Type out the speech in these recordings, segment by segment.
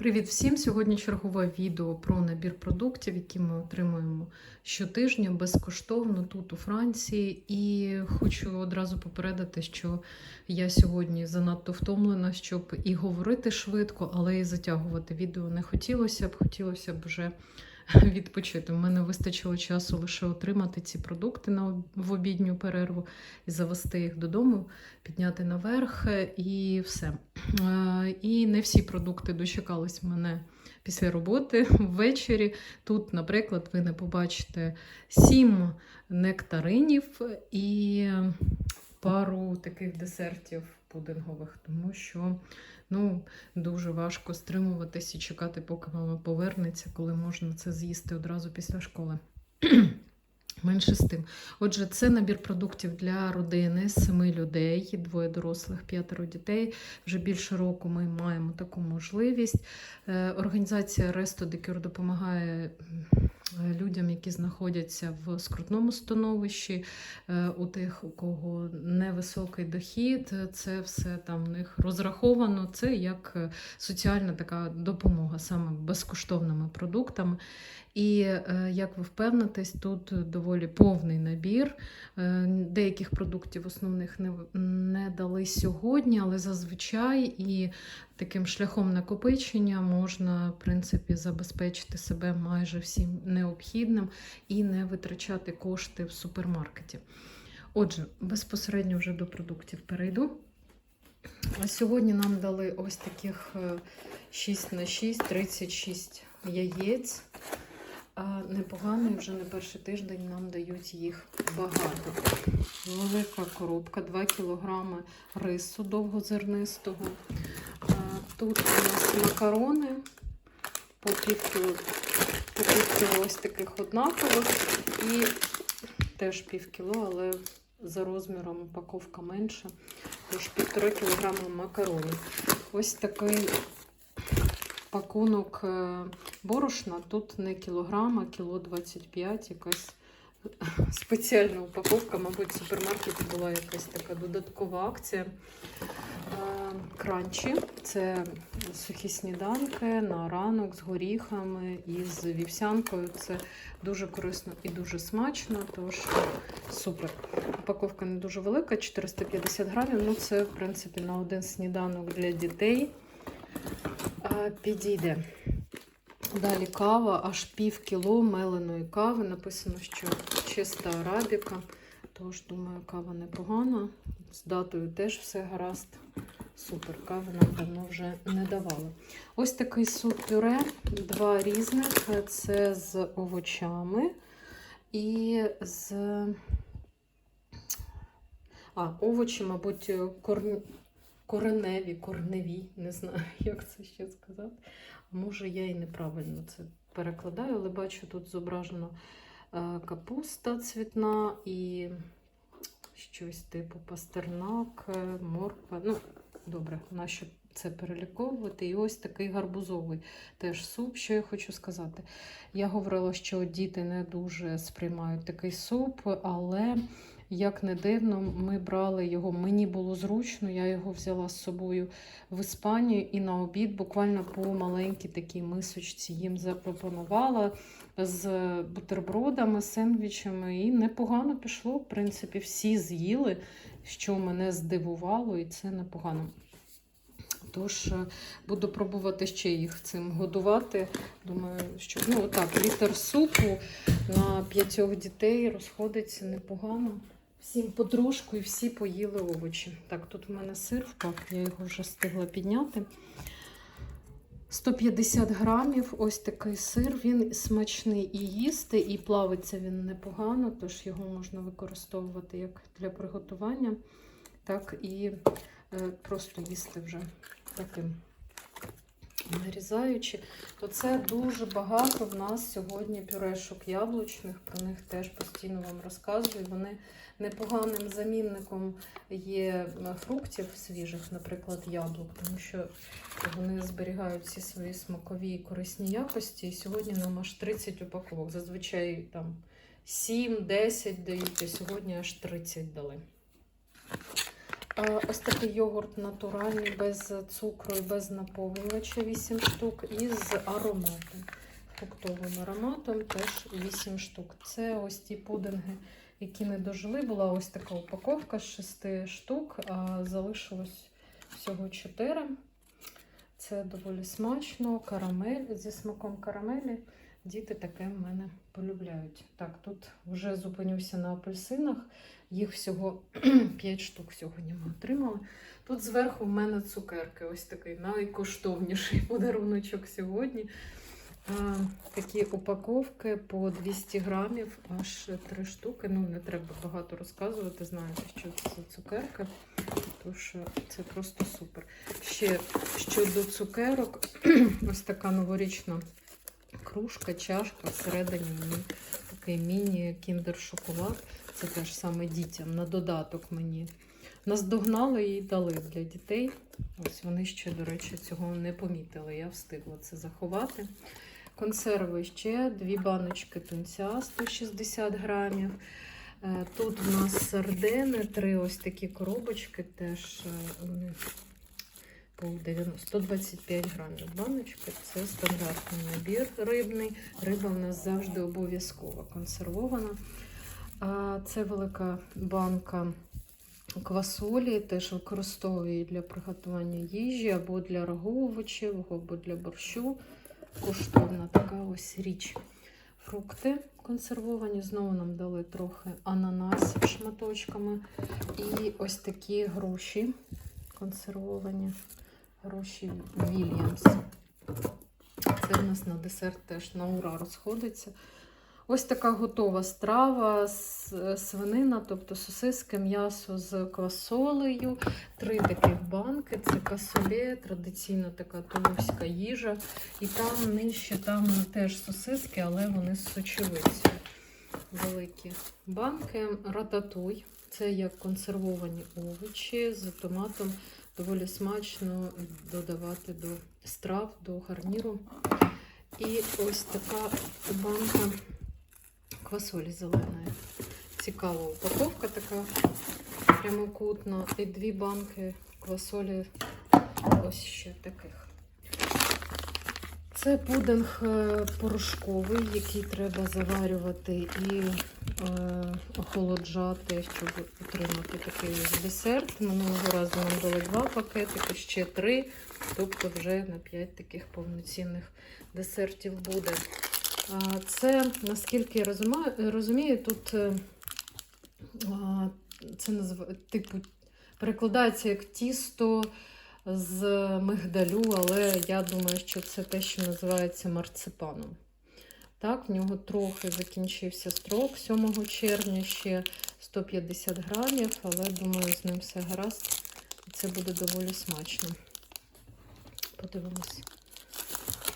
Привіт всім! Сьогодні чергове відео про набір продуктів, які ми отримуємо щотижня безкоштовно тут у Франції. І хочу одразу попередити, що я сьогодні занадто втомлена, щоб і говорити швидко, але і затягувати відео не хотілося б. Хотілося б вже відпочити. У мене вистачило часу лише отримати ці продукти на в обідню перерву і завести їх додому, підняти наверх е, і все. Е, І не всі продукти дочекались мене після роботи ввечері. Тут, наприклад, ви не побачите сім нектаринів і пару таких десертів пудингових, тому що ну, дуже важко стримуватись і чекати, поки мама повернеться, коли можна це з'їсти одразу після школи. Менше з тим. Отже, це набір продуктів для родини семи людей, двоє дорослих, п'ятеро дітей. Вже більше року ми маємо таку можливість. Е, Організація de Cure допомагає людям, які знаходяться в скрутному становищі, е, у тих, у кого невисокий дохід. Це все там в них розраховано. Це як е, соціальна така допомога, саме безкоштовними продуктами. І е, як ви впевнитесь, тут доволі повний набір. Е, Деяких продуктів основних не, не дали сьогодні, але зазвичай і таким шляхом накопичення можна, в принципі, забезпечити себе майже всім необхідним і не витрачати кошти в супермаркеті. Отже, безпосередньо вже до продуктів перейду. Сьогодні нам дали ось таких е, 6 на 6, 36 яєць. А непогано, вже не перший тиждень нам дають їх багато. Велика коробка, 2 кг рису довгозернистого. Тут у нас макарони по пів кіло ось таких однакових і теж пів кіло, але за розміром упаковка менша. Тож півтора кілограма макаронів. Ось такий пакунок е, борошна. Тут не кілограм, а кіло 25, якась спеціальна упаковка. Мабуть, в супермаркеті була якась така додаткова акція. Е, Кранчі це сухі сніданки на ранок з горіхами і з вівсянкою. Це дуже корисно і дуже смачно. Тож супер. Упаковка не дуже велика, 450 грамів. Ну, це, в принципі, на один сніданок для дітей е, підійде. Далі кава, аж пів кіло меленої кави. Написано, що чиста арабіка. Тож, думаю, кава непогана. З датою теж все гаразд. Супер, кави нам давно вже не давали. Ось такий суп пюре, два різних. Це з овочами і з. А, овочі, мабуть, корн... кореневі, корневі, не знаю, як це ще сказати. Може, я і неправильно це перекладаю, але бачу, тут зображено е, капуста цвітна і щось типу пастернак, е, морква. Ну, добре, нащо це переліковувати. І ось такий гарбузовий теж суп. Що я хочу сказати? Я говорила, що діти не дуже сприймають такий суп, але. Як не дивно, ми брали його, мені було зручно, я його взяла з собою в Іспанію і на обід буквально по маленькій такій мисочці їм запропонувала з бутербродами, сендвічами, і непогано пішло. В принципі, всі з'їли, що мене здивувало, і це непогано. Тож е, буду пробувати ще їх цим годувати. Думаю, що ну так, літр супу на п'ятьох дітей розходиться непогано. Всім потрошку і всі поїли овочі. Так, тут в мене сир впав, я його вже встигла підняти. 150 грамів, ось такий сир. Він смачний і їсти, і плавиться він непогано, тож його можна використовувати як для приготування, так і е, просто їсти вже таким нарізаючи. Оце дуже багато в нас сьогодні пюрешок яблучних. Про них теж постійно вам розказую. Вони непоганим замінником є фруктів свіжих, наприклад, яблук, тому що вони зберігають всі свої смакові і корисні якості. І сьогодні нам аж 30 упаковок. Зазвичай там 7-10 дають, а сьогодні аж 30 дали. Ось такий йогурт натуральний, без цукру і без наповнювача 8 штук. І з ароматом, фруктовим ароматом теж 8 штук. Це ось ті пудинги, які не дожили. Була ось така упаковка з 6 штук, а залишилось всього 4. Це доволі смачно, карамель зі смаком карамелі. Діти таке в мене полюбляють. Так, тут вже зупинюся на апельсинах. Їх всього 5 штук сьогодні ми отримали. Тут зверху в мене цукерки. Ось такий найкоштовніший подаруночок сьогодні. А, такі упаковки по 200 грамів, аж 3 штуки. Ну, не треба багато розказувати, знаєте, що це за цукерки. Тож це просто супер. Ще щодо цукерок, ось така новорічна кружка, чашка, всередині мені такий міні-кіндер-шоколад. Це теж саме дітям на додаток мені. Наздогнали і дали для дітей. Ось вони ще, до речі, цього не помітили. Я встигла це заховати. Консерви ще дві баночки тунця 160 грамів. Е, Тут в нас сардини, три ось такі коробочки, теж е, по 125 грамів баночки. Це стандартний набір рибний. Риба в нас завжди обов'язково консервована. А Це велика банка квасолі, теж використовую для приготування їжі або для овочевого, або для борщу. Коштовна така ось річ. Фрукти консервовані. Знову нам дали трохи ананасів шматочками. І ось такі груші консервовані. Груші Вільямс. Це в нас на десерт теж на ура розходиться. Ось така готова страва, свинина, тобто сосиски, м'ясо з квасолею. Три таких банки. Це касоле, традиційна така тулузька їжа. І там нижче там теж сосиски, але вони з сочевицею. Великі банки. Рататуй. Це як консервовані овочі з томатом. Доволі смачно додавати до страв, до гарніру. І ось така банка квасолі зеленої. Цікава упаковка така прямокутна. І дві банки квасолі ось ще таких. Це пудинг е, порошковий, який треба заварювати і охолоджати, щоб отримати такий десерт. Минулого разу нам дали два пакетики, ще три. Тобто вже на 5 таких повноцінних десертів буде. Це, наскільки я розумію, розумію тут е, це типу, перекладається як тісто з мигдалю, але я думаю, що це те, що називається марципаном. Так, в нього трохи закінчився строк 7 червня, ще 150 грамів, але думаю, з ним все гаразд. І це буде доволі смачно. Подивимось.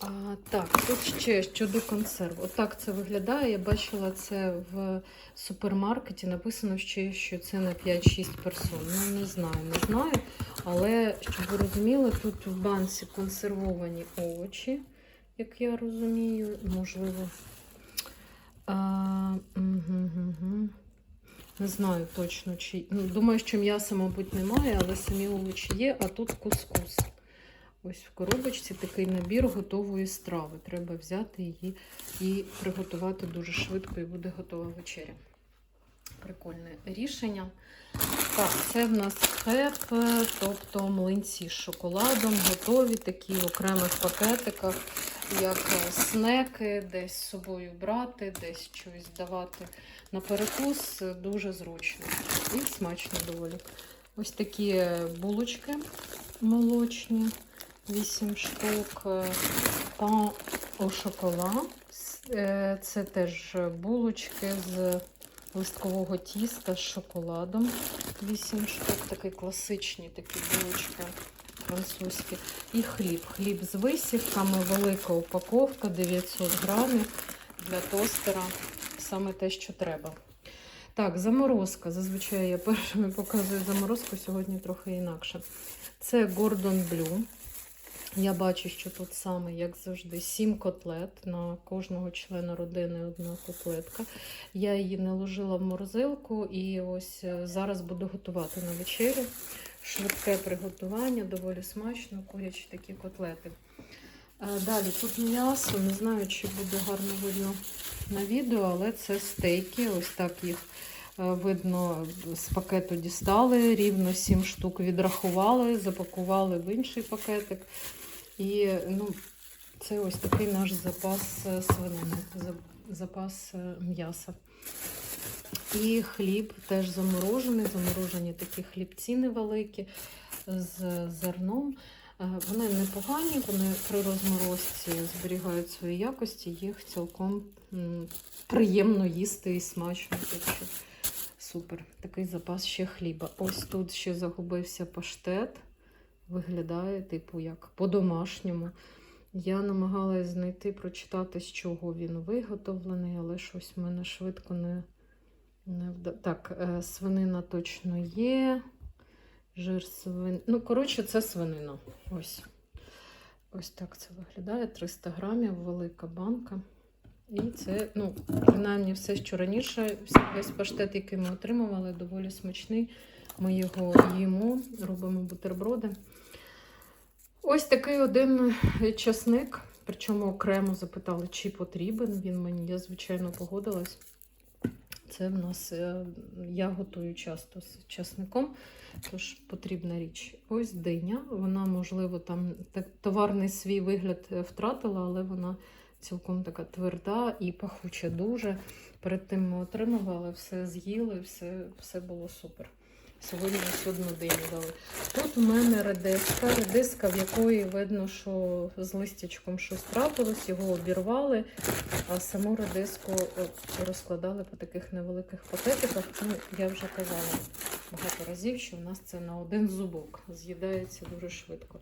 А, так, тут ще щодо консерв. Отак це виглядає. Я бачила це в супермаркеті. Написано ще, що це на 5-6 персон. Ну, не знаю, не знаю. Але щоб ви розуміли, тут в банці консервовані овочі, як я розумію, можливо. А, угу, угу. Не знаю точно, чи. Ну, думаю, що м'яса, мабуть, немає, але самі овочі є, а тут кускус. Ось в коробочці такий набір готової страви. Треба взяти її і приготувати дуже швидко, і буде готова вечеря. Прикольне рішення. Так, це в нас хеп, тобто млинці з шоколадом, готові такі в окремих пакетиках, як снеки, десь з собою брати, десь щось давати на перекус. Дуже зручно і смачно доволі. Ось такі булочки молочні. 8 штук пан au шоколад. Е, Це теж булочки з листкового тіста з шоколадом. 8 штук, такі класичні такі булочки французькі. І хліб. Хліб з висівками, велика упаковка, 900 грамів для тостера. Саме те, що треба. Так, заморозка. Зазвичай я першими показую заморозку, сьогодні трохи інакше. Це Гордон Блю. Я бачу, що тут саме, як завжди, сім котлет. На кожного члена родини одна котлетка. Я її не ложила в морозилку і ось е, зараз буду готувати на вечерю. Швидке приготування, доволі смачно, курячі такі котлети. Е, Далі тут м'ясо, не знаю, чи буде гарно видно на відео, але це стейки. Ось так їх видно з пакету дістали. Рівно 7 штук відрахували, запакували в інший пакетик. І ну, це ось такий наш запас е, свинини, запас е, м'яса. І хліб теж заморожений, заморожені такі хлібці невеликі з зерном. Е, Вони непогані, вони при розморозці зберігають свої якості, їх цілком приємно їсти і смачно. Супер. Такий запас ще хліба. Ось тут ще загубився паштет. Виглядає, типу, як по-домашньому. Я намагалась знайти, прочитати, з чого він виготовлений, але щось в мене швидко не, не вда... Так, е, свинина точно є. Жир свин... Ну, коротше, це свинина. Ось. Ось так це виглядає. 300 грамів, велика банка. І це, ну, принаймні, все, що раніше, весь паштет, який ми отримували, доволі смачний. Ми його їмо, робимо бутерброди. Ось такий один часник. Причому окремо запитали, чи потрібен він мені. Я, звичайно, погодилась. Це в нас е, я готую часто з часником, тож потрібна річ. Ось диня. Вона, можливо, там товарний свій вигляд е, втратила, але вона цілком така тверда і пахуча дуже. Перед тим ми отримували, все з'їли, все, все було супер. Сьогодні одну диню дали. Тут у мене редиска, редиска, в якої видно, що з листячком щось трапилось, його обірвали, а саму редиску розкладали по таких невеликих пакетиках. Ну, я вже казала багато разів, що в нас це на один зубок. З'їдається дуже швидко.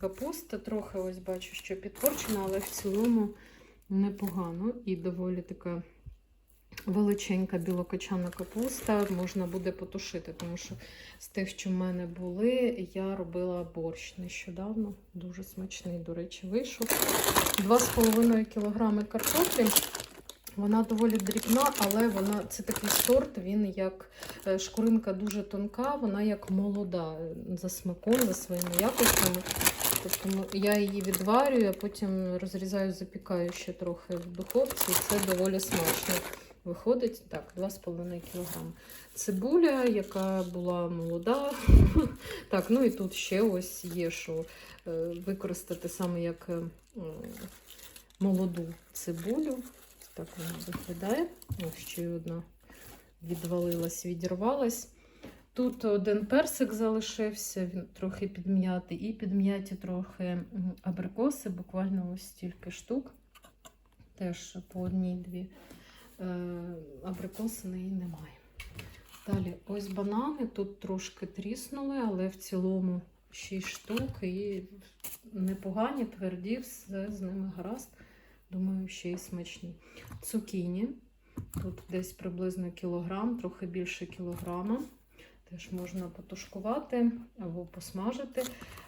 Капуста трохи ось бачу, що підпорчена, але в цілому непогано і доволі така величенька білокочана капуста можна буде потушити, тому що з тих, що в мене були, я робила борщ нещодавно. Дуже смачний, до речі, вийшов. 2,5 кг картоплі. Вона доволі дрібна, але вона це такий сорт, він як е, шкуринка дуже тонка, вона як молода е, за смаком, за своїми якостями. Тобто я її відварюю, а потім розрізаю, запікаю ще трохи в духовці, і це доволі смачно. Виходить так, 2,5 кг. Цибуля, яка була молода. так, ну і тут ще ось є, що е, використати саме як е, молоду цибулю. Так вона виглядає. Ось ще одна відвалилась, відірвалась. Тут один персик залишився, він трохи підм'ятий, і підм'яті трохи абрикоси, буквально ось стільки штук. Теж по одній-дві е, абрикоси неї немає. Далі, ось банани. Тут трошки тріснули, але в цілому 6 штук і непогані, тверді, все з ними гаразд. Думаю, ще й смачні. Цукіні. Тут десь приблизно кілограм, трохи більше кілограма. Теж можна потушкувати або посмажити.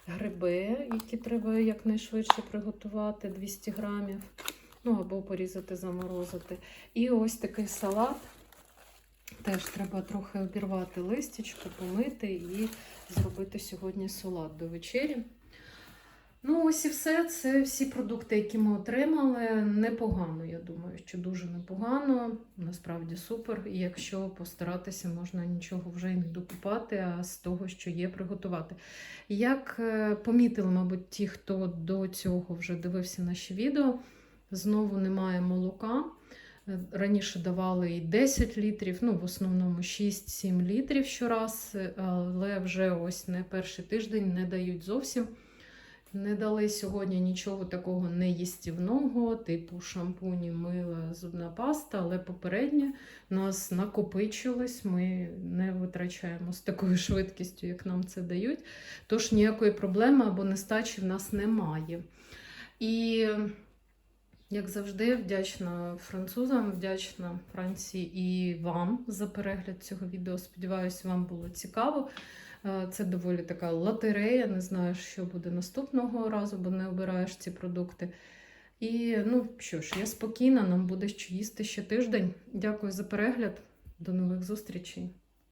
Гриби, які треба якнайшвидше приготувати, 200 грамів. Ну, або порізати, заморозити. І ось такий салат. Теж треба трохи обірвати листячку, помити і зробити сьогодні салат до вечері. Ну, ось і все. Це всі продукти, які ми отримали. Непогано, я думаю, що дуже непогано. Насправді супер. І якщо постаратися, можна нічого вже й не докупати, а з того, що є, приготувати. Як е, помітили, мабуть, ті, хто до цього вже дивився наші відео, знову немає молока. Е, Раніше давали і 10 літрів, ну в основному 6-7 літрів щораз, е, але вже ось не перший тиждень не дають зовсім. Не дали сьогодні нічого такого неїстівного, типу шампуні, мила, зубна паста, але попередньо нас накопичилось, ми не витрачаємо з такою швидкістю, як нам це дають. Тож ніякої проблеми або нестачі в нас немає. І як завжди, вдячна французам, вдячна Франції і вам за перегляд цього відео. Сподіваюсь, вам було цікаво. Е, Це доволі така лотерея, не знаєш, що буде наступного разу, бо не обираєш ці продукти. І ну що ж, я спокійна, нам буде що їсти ще тиждень. Дякую за перегляд. До нових зустрічей.